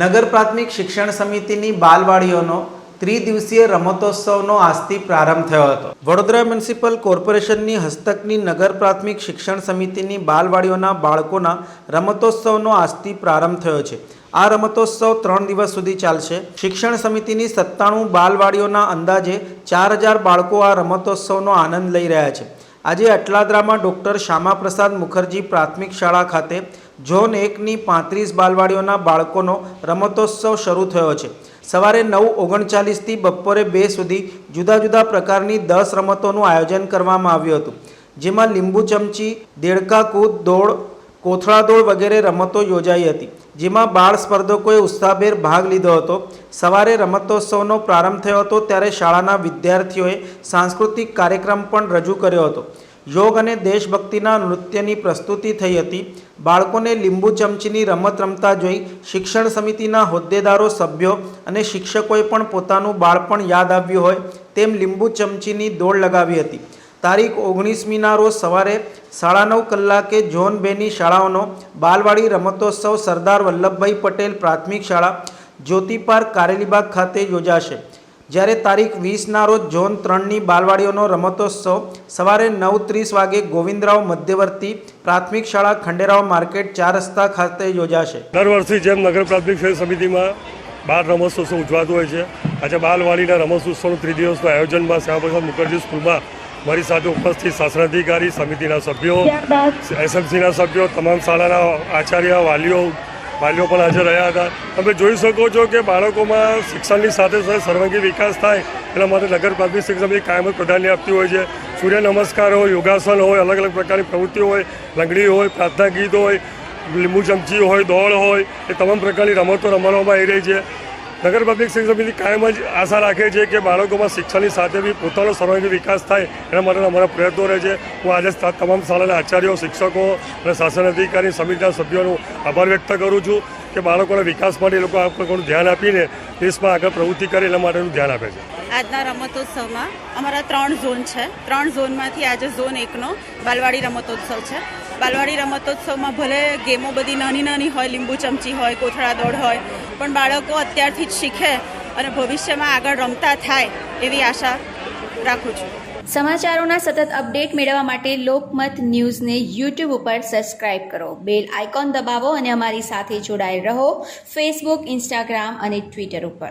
નગર પ્રાથમિક શિક્ષણ સમિતિની બાલવાડીઓનો ત્રિદિવસીય રમતોત્સવનો આજથી પ્રારંભ થયો હતો. વડોદરા મ્યુનિસિપલ કોર્પોરેશનની હસ્તકની નગર પ્રાથમિક શિક્ષણ સમિતિની બાલવાડીઓના બાળકોના રમતોત્સવનો આજથી પ્રારંભ થયો છે. આ રમતોત્સવ ત્રણ દિવસ સુધી ચાલશે. શિક્ષણ સમિતિની સત્તાણું બાલવાડીઓના અંદાજે ચાર હજાર બાળકો આ રમતોત્સવનો આનંદ લઈ રહ્યા છે. આજે અટલાદરામાં ડૉક્ટર શ્યામાપ્રસાદ મુખર્જી પ્રાથમિક શાળા ખાતે ઝોન એકની પાંત્રીસ બાલવાડીઓના બાળકોનો રમતોત્સવ શરૂ થયો છે. સવારે નવ ઓગણચાલીસથી બપોરે બે સુધી જુદા જુદા પ્રકારની દસ રમતોનું આયોજન કરવામાં આવ્યું હતું. જેમાં લીંબુ ચમચી, દેડકા કૂદ દોડ, કોથળા દોડ વગેરે રમતો યોજાઈ હતી. જેમાં બાળ સ્પર્ધકોએ ઉત્સાહભેર ભાગ લીધો હતો. સવારે રમતોત્સવનો પ્રારંભ થયો હતો ત્યારે શાળાના વિદ્યાર્થીઓએ સાંસ્કૃતિક કાર્યક્રમ પણ રજૂ કર્યો હતો. યોગ અને દેશભક્તિના નૃત્યની પ્રસ્તુતિ થઈ હતી. બાળકોને લીંબુ ચમચીની રમત રમતા જોઈ શિક્ષણ સમિતિના હોદ્દેદારો સભ્યો અને શિક્ષકોએ પણ પોતાનું બાળપણ યાદ આવ્યું હોય તેમ લીંબુ ચમચીની દોડ લગાવી હતી. તારીખ ઓગણીસમીના રોજ સવારે સાડા નવ કલાકે જોન બેની શાળાઓનો બાલવાડી રમતોત્સવ સરદાર વલ્લભભાઈ પટેલ પ્રાથમિક શાળા જ્યોતિ પાર્ક કારેલીબાગ ખાતે યોજાશે. જ્યારે તારીખ વીસના રોજ ઝોન ત્રણની બાલવાડીઓનો રમતોત્સવ સવારે નવ ત્રીસ વાગે ગોવિંદરાવ મધ્યવર્તી પ્રાથમિક શાળા ખંડેરાવ માર્કેટ ચાર રસ્તા ખાતે યોજાશે. દર વર્ષથી જેમ નગર પ્રાથમિક શાળા સમિતિમાં બાળ રમતોત્સવ ઉજવાતો હોય છે આજે બાલવાડીના રમતોત્સવનું ત્રિદિવસનું આયોજનમાં શ્યામપ્રસાદ મુખર્જી સ્કૂલમાં મારી સાથે ઉપસ્થિત શાસનાધિકારી સમિતિના સભ્યો એસએમસીના સભ્યો તમામ શાળાના આચાર્ય વાલીઓ વાલીઓ પણ હાજર રહ્યા હતા. તમે જોઈ શકો છો કે બાળકોમાં શિક્ષણની સાથે સાથે સર્વાંગી વિકાસ થાય, એના માટે નગર પ્રાથમિક શિક્ષણ સમિતિ કાયમ પ્રાધાન્ય આપતી હોય છે. સૂર્ય નમસ્કાર હોય, યોગાસન હોય, અલગ અલગ પ્રકારની પ્રવૃત્તિઓ હોય, લંગડી હોય, પ્રાર્થના ગીત હોય, લીંબુ ચમચી હોય, દોડ હોય, એ તમામ પ્રકારની રમતો રમવામાં આવી રહી છે. નગર પબ્લિક શિક્ષણ સમિતિ કાયમ જ આશા રાખે છે કે બાળકોમાં શિક્ષણની સાથે બી પોતાનો સર્વાંગી વિકાસ થાય એના માટે અમારા પ્રયત્નો રહે છે. હું આજે તમામ શાળાના આચાર્યો, શિક્ષકો અને શાસન અધિકારી સમિતિના સભ્યોનો આભાર વ્યક્ત કરું છું કે બાળકોના વિકાસ માટે એ લોકો આ પ્રકારનું ધ્યાન આપીને દેશમાં આગળ પ્રવૃત્તિ કરે એના માટેનું ધ્યાન આપે છે. આજના રમતોત્સવમાં અમારા ત્રણ ઝોન છે. ત્રણ ઝોનમાંથી આજે ઝોન એકનો બાલવાડી રમતોત્સવ છે. બાલવાડી રમતોત્સવમાં ભલે ગેમો બધી નાની નાની હોય, લીંબુ ચમચી હોય, કોથળા દોડ હોય, પણ બાળકો અત્યારથી જ શીખે અને ભવિષ્યમાં આગળ રમતા થાય એવી આશા રાખું છું. સમાચારોના સતત અપડેટ મેળવવા માટે લોકમત ન્યૂઝને યુટ્યુબ ઉપર સબસ્ક્રાઇબ કરો. બેલ આઇકોન દબાવો અને અમારી સાથે જોડાયેલ રહો ફેસબુક, ઇન્સ્ટાગ્રામ અને ટ્વિટર ઉપર.